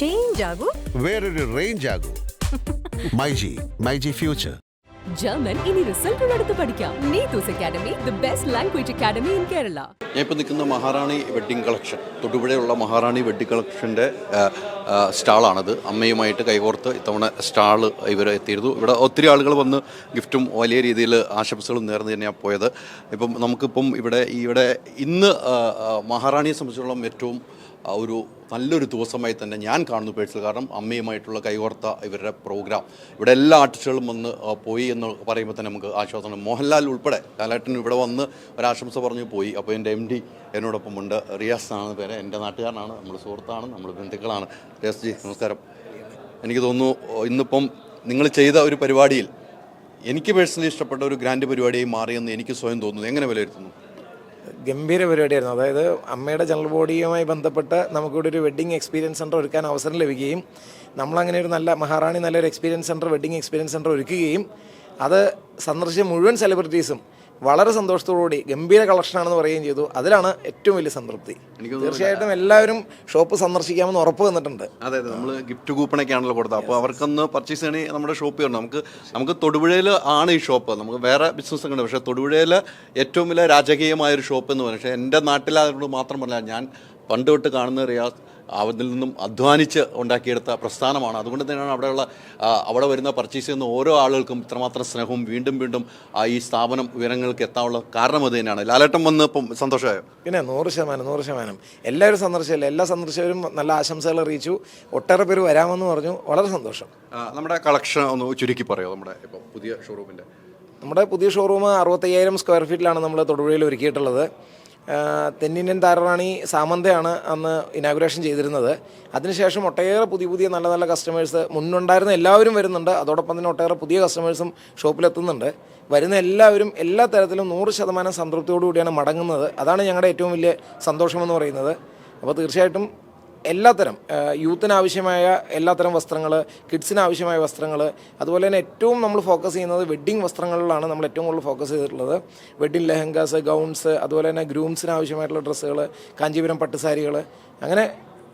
Change ആകൂ വേറൊരു range ആകൂ myG myG future German ഇനി റിസൾട്ട് എടുത്ത് പഠിക്കാം. Neethu's academy the best language academy in Kerala ഞാൻ ഇപ്പോൾ നിൽക്കുന്ന മഹാറാണി വെഡ്ഡിംഗ് കളക്ഷൻ. തൊടുപുഴയുള്ള മഹാറാണി വെഡ്ഡിംഗ് കളക്ഷന്റെ സ്റ്റാളാണത്. അമ്മയുമായിട്ട് കൈകോർത്ത് ഇത്തവണ സ്റ്റാൾ ഇവർ എത്തിയിരുന്നു. ഇവിടെ ഒത്തിരി ആളുകൾ വന്ന് ഗിഫ്റ്റും വലിയ രീതിയിൽ ആശംസകളും നേർന്ന് തന്നെയാണ് പോയത്. ഇപ്പം നമുക്കിപ്പം ഇവിടെ ഇവിടെ ഇന്ന് മഹാറാണിയെ സംബന്ധിച്ചിടത്തോളം ഏറ്റവും ഒരു നല്ലൊരു ദിവസമായി തന്നെ ഞാൻ കാണുന്നു പേഴ്സൽ. കാരണം അമ്മയുമായിട്ടുള്ള കൈകോർത്ത ഇവരുടെ പ്രോഗ്രാം. ഇവിടെ എല്ലാ ആർട്ടിസ്റ്റുകളും വന്ന് പോയി എന്ന് പറയുമ്പോൾ തന്നെ നമുക്ക് ആശ്വാസമാണ് മോഹൻലാൽ ഉൾപ്പെടെ ലാലേട്ടൻ ഇവിടെ വന്ന് ഒരാശംസ പറഞ്ഞു പോയി. അപ്പോൾ എന്റെ എം ഡി എന്നോടൊപ്പം ഉണ്ട്. റിയാസ് ആണ് പേര്. എന്റെ നാട്ടുകാരനാണ്. നമ്മൾ സുഹൃത്താണ്. നമ്മൾ ബന്ധുക്കളാണ്. റിയാസ് ജി നമസ്കാരം. എനിക്ക് തോന്നുന്നു ഇന്നിപ്പം നിങ്ങൾ ചെയ്ത ഒരു പരിപാടിയിൽ എനിക്ക് പേഴ്സണലി ഇഷ്ടപ്പെട്ട ഒരു ഗ്രാൻഡ് പരിപാടിയായി മാറിയെന്ന് എനിക്ക് സ്വയം തോന്നുന്നു. എങ്ങനെ വിലയിരുത്തുന്നു? ഗംഭീര പരിപാടിയായിരുന്നു. അതായത് അമ്മയുടെ ജനറൽ ബോഡിയുമായി ബന്ധപ്പെട്ട് നമുക്കിവിടെ ഒരു വെഡ്ഡിംഗ് എക്സ്പീരിയൻസ് സെന്റർ ഒരുക്കാൻ അവസരം ലഭിക്കുകയും നമ്മളങ്ങനെ ഒരു നല്ല മഹാറാണി നല്ലൊരു experience centre wedding experience centre ഒരുക്കുകയും അത് സന്ദർശിച്ച മുഴുവൻ സെലിബ്രിറ്റീസും വളരെ സന്തോഷത്തോടുകൂടി ഗംഭീര കളക്ഷനാണെന്ന് പറയുകയും ചെയ്തു. അതിലാണ് ഏറ്റവും വലിയ സംതൃപ്തി. തീർച്ചയായിട്ടും എല്ലാവരും ഷോപ്പ് സന്ദർശിക്കാമെന്ന് ഉറപ്പ് വന്നിട്ടുണ്ട് അതെ അതെ. നമ്മൾ ഗിഫ്റ്റ് കൂപ്പണൊക്കെ ആണല്ലോ കൊടുത്തത്. അപ്പോൾ അവർക്കൊന്ന് പർച്ചേസ് ചെയ്യണേ നമ്മുടെ ഷോപ്പിൽ ഉണ്ട് നമുക്ക് നമുക്ക് തൊടുപുഴയിൽ ആണ് ഈ ഷോപ്പ് നമുക്ക് വേറെ ബിസിനസ് ഒക്കെ ഉണ്ട്. പക്ഷേ തൊടുപുഴയിൽ ഏറ്റവും വലിയ രാജകീയമായ ഒരു ഷോപ്പ് എന്ന് പറയുന്നത്. പക്ഷേ എന്റെ നാട്ടിലായതുകൊണ്ട് മാത്രമല്ല ഞാൻ പണ്ട് തൊട്ട് കാണുന്ന റിയാസ് അതിൽ നിന്നും അധ്വാനിച്ച് ഉണ്ടാക്കിയെടുത്ത പ്രസ്ഥാനമാണ്. അതുകൊണ്ട് തന്നെയാണ് അവിടെയുള്ള അവിടെ വരുന്ന പർച്ചേസ് ചെയ്യുന്ന ഓരോ ആളുകൾക്കും ഇത്രമാത്രം സ്നേഹവും വീണ്ടും വീണ്ടും ഈ സ്ഥാപനം ഉയരങ്ങൾക്ക് എത്താനുള്ള കാരണം അത് തന്നെയാണ്. ലാലേട്ടം വന്ന് ഇപ്പം സന്തോഷമായോ? പിന്നെ നൂറ് ശതമാനം നൂറ് ശതമാനം. എല്ലാവരും സന്ദർശിച്ചില്ല? എല്ലാ സന്ദർശകരും നല്ല ആശംസകൾ അറിയിച്ചു. ഒട്ടേറെ പേര് വരാമെന്ന് പറഞ്ഞു. വളരെ സന്തോഷം. നമ്മുടെ കളക്ഷൻ ഒന്ന് ചുരുക്കി പറയോ? നമ്മുടെ ഇപ്പോൾ പുതിയ ഷോറൂമിന്റെ നമ്മുടെ പുതിയ ഷോറൂം അറുപത്തയ്യായിരം സ്ക്വയർ ഫീറ്റിലാണ് നമ്മൾ തൊടുപുഴയിൽ ഒരുക്കിയിട്ടുള്ളത്. തെന്നിന്ത്യൻ താരറാണി സാമന്തയാണ് അന്ന് ഇനാഗുറേഷൻ ചെയ്തിരുന്നത്. അതിനുശേഷം ഒട്ടേറെ പുതിയ പുതിയ നല്ല നല്ല കസ്റ്റമേഴ്സ് മുന്നുണ്ടായിരുന്ന എല്ലാവരും വരുന്നുണ്ട്. അതോടൊപ്പം തന്നെ ഒട്ടേറെ പുതിയ കസ്റ്റമേഴ്സും ഷോപ്പിലെത്തുന്നുണ്ട്. വരുന്ന എല്ലാവരും എല്ലാ തരത്തിലും നൂറ് ശതമാനം സംതൃപ്തിയോടുകൂടിയാണ് മടങ്ങുന്നത്. അതാണ് ഞങ്ങളുടെ ഏറ്റവും വലിയ സന്തോഷമെന്ന് പറയുന്നത്. അപ്പോൾ തീർച്ചയായിട്ടും എല്ലാത്തരം യൂത്തിനാവശ്യമായ എല്ലാത്തരം വസ്ത്രങ്ങൾ കിഡ്സിന് ആവശ്യമായ വസ്ത്രങ്ങൾ അതുപോലെ തന്നെ ഏറ്റവും നമ്മൾ ഫോക്കസ് ചെയ്യുന്നത് വെഡ്ഡിങ് വസ്ത്രങ്ങളിലാണ് നമ്മൾ ഏറ്റവും കൂടുതൽ ഫോക്കസ് ചെയ്തിട്ടുള്ളത്. വെഡ്ഡിങ് ലെഹങ്കാസ് ഗൗൺസ് അതുപോലെ തന്നെ ഗ്രൂംസിന് ആവശ്യമായിട്ടുള്ള ഡ്രസ്സുകൾ കാഞ്ചീപുരം പട്ടുസാരികൾ അങ്ങനെ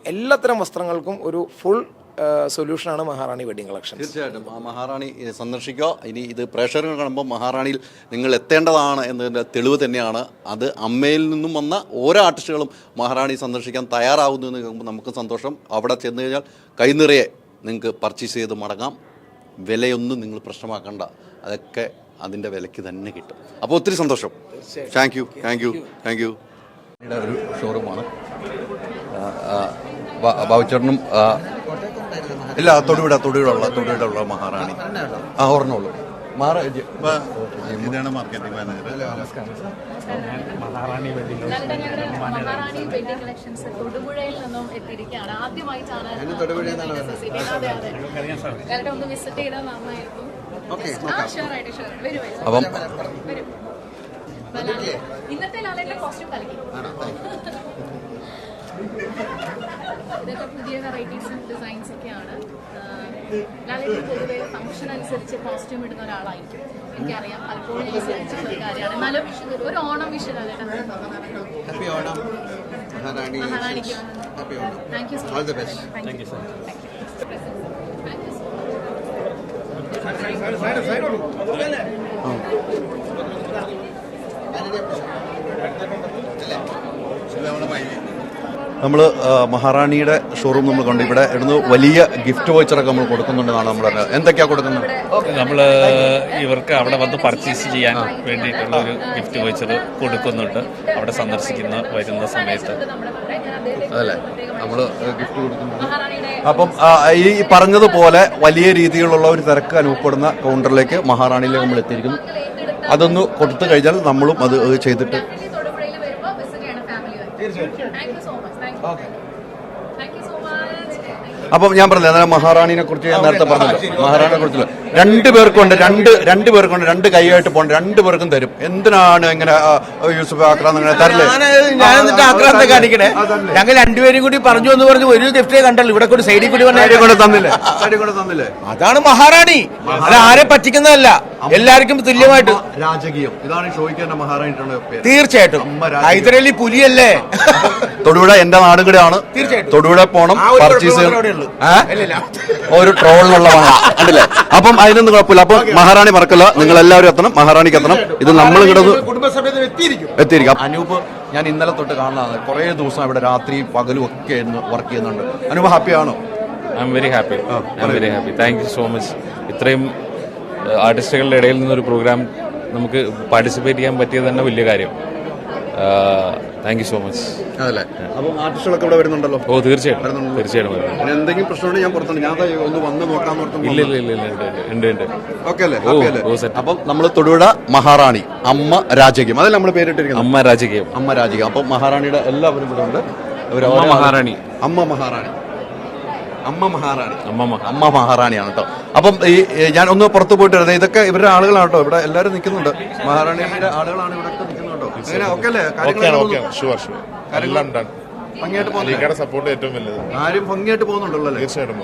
എല്ലാത്തരം വസ്ത്രങ്ങൾക്കും ഒരു ഫുൾ സൊല്യൂഷനാണ് മഹാറാണി വെഡിങ് കളക്ഷൻ തീർച്ചയായിട്ടും. മഹാറാണി സന്ദർശിക്കുക ഇനി ഇത് പ്രേക്ഷകർ കാണുമ്പോൾ മഹാറാണിയിൽ നിങ്ങൾ എത്തേണ്ടതാണ് എന്നതിന്റെ തെളിവ് തന്നെയാണ്. അത് അമ്മയിൽ നിന്നും വന്ന ഓരോ ആർട്ടിസ്റ്റുകളും മഹാറാണി സന്ദർശിക്കാൻ തയ്യാറാവുന്നു എന്ന് കേൾക്കുമ്പോൾ നമുക്ക് സന്തോഷം. അവിടെ ചെന്ന് കഴിഞ്ഞാൽ കൈനിറയെ നിങ്ങൾക്ക് പർച്ചേസ് ചെയ്ത് മടങ്ങാം. വിലയൊന്നും നിങ്ങൾ പ്രശ്നമാക്കണ്ട. അതൊക്കെ അതിന്റെ വിലയ്ക്ക് തന്നെ കിട്ടും. അപ്പോൾ ഒത്തിരി സന്തോഷം. Thank you thank you thank you ഒരു ഷോറൂമാണ് ബാബുച്ചേട്ടനും ഇല്ല തൊടുവിട തൊടുവിടുള്ള തൊടുവിടുള്ള മഹാറാണി. ആ ഓർമ്മയുള്ളൂ ഇതാണ് marketing manager Maharani wedding collections തൊടുപുഴയിൽ നിന്നും എത്തിയിരിക്കുകയാണ്. ആദ്യമായിട്ടാണ് ഒന്ന് വിസിറ്റ് ചെയ്താൽ അപ്പം ഇന്നത്തെ ലാലേന്റെ കോസ്റ്റ്യൂം കളിക്കും. ഇതൊക്കെ പുതിയ വെറൈറ്റീസും ഡിസൈൻസ് ഒക്കെയാണ് ലാലേട്ട് പൊതുവെ ഫംഗ്ഷൻ അനുസരിച്ച് കോസ്റ്റ്യൂം ഇടുന്ന ഒരാളായിരിക്കും എനിക്കറിയാം പലപ്പോഴും ഞാൻ ശ്രദ്ധിച്ചിട്ടുള്ള ഒരു കാര്യമാണ് എന്നാലും ഒരു Onam Vishu Lalettan happy Onam Maharani മഹാറാണിക്ക് happy Onam thank you so much. Thank you so much thank you so നമ്മൾ മഹാറാണിയുടെ ഷോറൂം നമ്മൾ കണ്ടു. ഇവിടെ ഇവിടുന്ന് വലിയ ഗിഫ്റ്റ് വോച്ചറൊക്കെ നമ്മൾ കൊടുക്കുന്നുണ്ടെന്നാണ് നമ്മൾ പറഞ്ഞത്. എന്തൊക്കെയാണ് കൊടുക്കുന്നത്? നമ്മൾ ഇവർക്ക് അവിടെ വന്ന് പർച്ചേസ് ചെയ്യാൻ വേണ്ടിയിട്ടുള്ള ഒരു ഗിഫ്റ്റ് വോച്ചർ കൊടുക്കുന്നുണ്ട്. അവിടെ സന്ദർശിക്കുന്ന വരുന്ന സമയത്ത്. അതല്ലേ? നമ്മൾ ഗിഫ്റ്റ് കൊടുക്കുന്നത് അപ്പം ഈ പറഞ്ഞതുപോലെ വലിയ രീതിയിലുള്ള ഒരു തിരക്ക് അനുഭവപ്പെടുന്ന കൗണ്ടറിലേക്ക് മഹാറാണിയിലേക്ക് നമ്മൾ എത്തിയിരിക്കുന്നു. അതൊന്ന് കൊടുത്തു കഴിഞ്ഞാൽ നമ്മളും അത് ചെയ്തിട്ട് ഫാമിലി തൊടുപുഴയിൽ വരുമ്പോൾ വിസിറ്റ് ചെയ്യണം family thank you so much thank you thank you so much അപ്പം ഞാൻ പറഞ്ഞില്ല അന്നേരം മഹാറാണിനെ കുറിച്ച് ഞാൻ നേരത്തെ പറഞ്ഞല്ലോ. മഹാറാണിനെ കുറിച്ച് രണ്ട് പേർക്കുണ്ട് രണ്ട് രണ്ട് പേർക്കുണ്ട് രണ്ട് കൈയായിട്ട് പോകണ്ട രണ്ട് പേർക്കും തരും. എന്തിനാണ് ഇങ്ങനെ യൂസഫ് ആക്രാന്ത് ഇങ്ങനെ തരല്ലേ ഞാൻ എന്നിട്ട് ആക്രാന്ത കാണിക്കണേ. ഞങ്ങൾ രണ്ടുപേരും കൂടി പറഞ്ഞു എന്ന് പറഞ്ഞു ഒരു ഗിഫ്റ്റേ കണ്ടല്ലോ. ഇവിടെ കൂടി സൈഡിൽ കൂടി വന്നേ. കൂടെ തന്നില്ലേ? സൈഡിൽ തന്നില്ലേ? അതാണ് മഹാറാണി. അത് ആരെ പറ്റിക്കുന്നതല്ല. എല്ലാവർക്കും തുല്യമായിട്ട്. രാജകീയം. ഇതാണ് ഷോയ്ക്ക് മഹാറാണി തീർച്ചയായിട്ടും. ഹൈദരലി പുലിയല്ലേ? തൊടുപുഴ എന്റെ നാടുകൂടെയാണ്. തീർച്ചയായിട്ടും. തൊടുപുഴ പോണം. പർച്ചേസ്? ഒരു ട്രോളിനുള്ള അല്ലേ കണ്ടില്ലേ? അപ്പം അതിനൊന്നും കുഴപ്പമില്ല. അപ്പം മഹാറാണി മറക്കല്ല. നിങ്ങൾ എല്ലാവരും എത്തണം. മഹാറാണിക്ക് എത്തണം. ഇത് നമ്മൾ കിടന്ന് കുടുംബസമേതം എത്തിയിരിക്കും. എത്തിയിരിക്കാം. അനൂപ് ഞാൻ ഇന്നലെ തൊട്ട് കാണുന്നതാണ്. കുറെ ദിവസം ഇവിടെ രാത്രി പകലും ഒക്കെ ആയിരുന്നു വർക്ക് ചെയ്യുന്നുണ്ട്. അനൂപ് ആണോ? I'm very happy I'm very happy thank you so much ഇത്രയും ആർട്ടിസ്റ്റുകളുടെ ഇടയിൽ നിന്നൊരു പ്രോഗ്രാം നമുക്ക് പാർട്ടിസിപ്പേറ്റ് ചെയ്യാൻ പറ്റിയത് തന്നെ വലിയ കാര്യം. താങ്ക് യു സോ മച്ച് അതല്ലേ? അപ്പം ആർട്ടിസ്റ്റുകളൊക്കെ ഇവിടെ വരുന്നുണ്ടല്ലോ? ഓ തീർച്ചയായിട്ടും. തീർച്ചയായിട്ടും എന്തെങ്കിലും പ്രശ്നമുണ്ട് ഞാൻ പുറത്തുണ്ട്. ഞാൻ ഒന്ന് വന്ന് നോക്കാൻ ഇല്ല ഇല്ല ഇല്ല ഉണ്ട് ഉണ്ട്. ഓക്കെ അല്ലേ. അപ്പം നമ്മൾ തൊടുപുഴ മഹാറാണി അമ്മ രാജകീയം. അതല്ല നമ്മൾ പേരിട്ടിരിക്കുന്നത്? അമ്മ രാജകീയം. അമ്മ രാജകീയം. അപ്പം മഹാറാണിയുടെ എല്ലാവരും ഇവിടെ ഉണ്ട്. മഹാറാണി. അമ്മ മഹാറാണി. അമ്മ മഹാറാണി. അമ്മ അമ്മ മഹാറാണിയാണ് കേട്ടോ അപ്പം ഈ ഞാൻ ഒന്ന് പുറത്ത് പോയിട്ട് വരുന്നത് ഇതൊക്കെ ഇവരുടെ ആളുകളാണ് കേട്ടോ ഇവിടെ എല്ലാവരും നിൽക്കുന്നുണ്ട്. മഹാറാണിയുടെ ആളുകളാണ് ഇവിടെ നിൽക്കുന്നുണ്ടോ അങ്ങനെ ഓക്കെ അല്ലേ? ഷുവർ ഷുവർ എല്ലാം ഡൺ ഭംഗിയായിട്ട് പോകുന്നില്ലേ? സപ്പോർട്ട് ഏറ്റവും വലുത്. ആരും ഭംഗിയായിട്ട് പോകുന്നുണ്ടല്ലോ തീർച്ചയായിട്ടും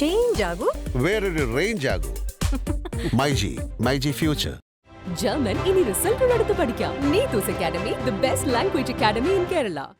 ചേഞ്ച് ആകൂ. വേറൊരു range ആകൂ. MyG myG future German ഇനി റിസൾട്ടുള്ളടുത്ത് പഠിക്കാം. Neethu's academy the best language academy in Kerala